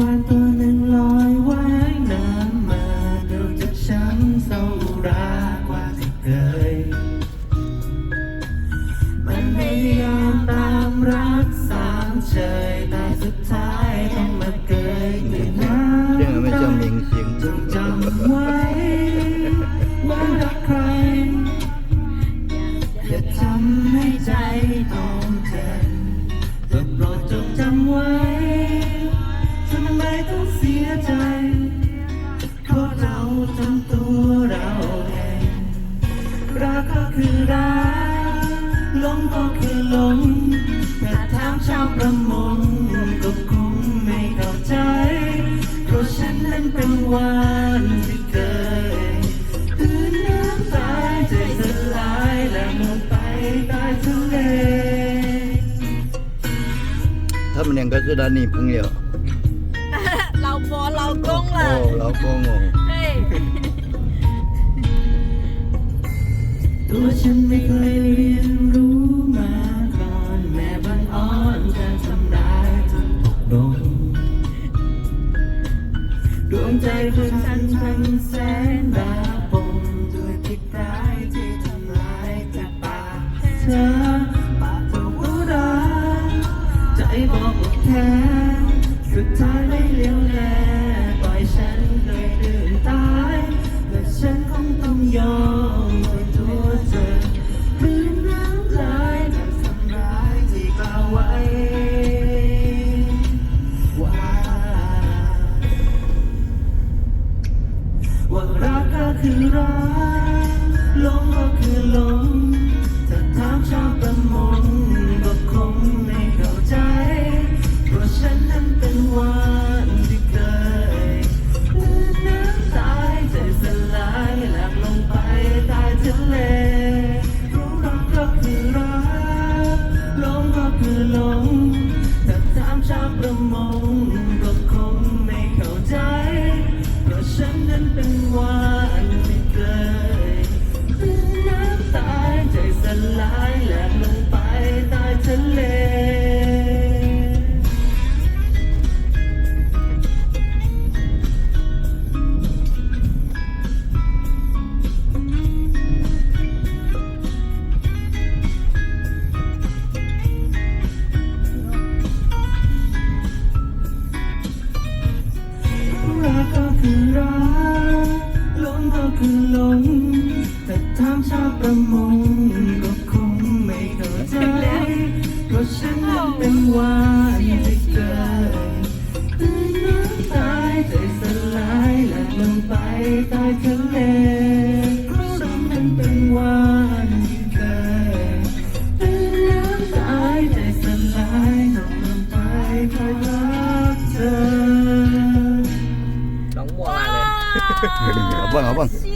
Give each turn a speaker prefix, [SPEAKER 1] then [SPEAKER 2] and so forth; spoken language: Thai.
[SPEAKER 1] วียใจเพราะเราจำตัวเราเองรักก็คือรักหลงก็คือหลงแต่ทางชาวประมงก็คงไม่เข้าใจ เพราะฉันนั้นเป็นวันที่เคยคือน้ำตาใจสลายและลงไปใต้ทะเล
[SPEAKER 2] ถ้ามั
[SPEAKER 3] นยัง โอ้เราก็งง
[SPEAKER 1] ตัวฉันไม่เคยเรียนรู้มาก่อนแม่บังอ้อนจะทำได้ายจนตกลงดวงใจของฉันทั้งแสนดาปมด้วยพิษร้ที่ทำลายจากปากเธอปากเธอรู้ดาใจบอกว่าแค่สุดท้าย ลงก็คือหลงถ้าถามชาวประมงก็คงไม่เข้าใจ เพราะฉันนั้นเป็นวานที่เคยน้ำตายใจสลายหลับลงไปใต้ทะเลราะรักก็คือรักหลงก็คือหลงถ้าถามชาวประมงก็คงไม่เข้าใจ เพราะฉันนั้นเป็นวาน ชอบประมงก็คงไม่เข้าใจเพราะฉันนั้นเป็นวานที่เกิดตื่นน้ำตายใจสลายหลั่งลงไปใต้ทะเลเพราะฉันนั้นเป็นวานที่เกิดตื่นน้ำตายใจสลายหลั่งลงไปใต้ทะเธน้อ
[SPEAKER 2] งมั
[SPEAKER 3] วมา
[SPEAKER 2] เลย เอา
[SPEAKER 3] บ้างเอาบ้าง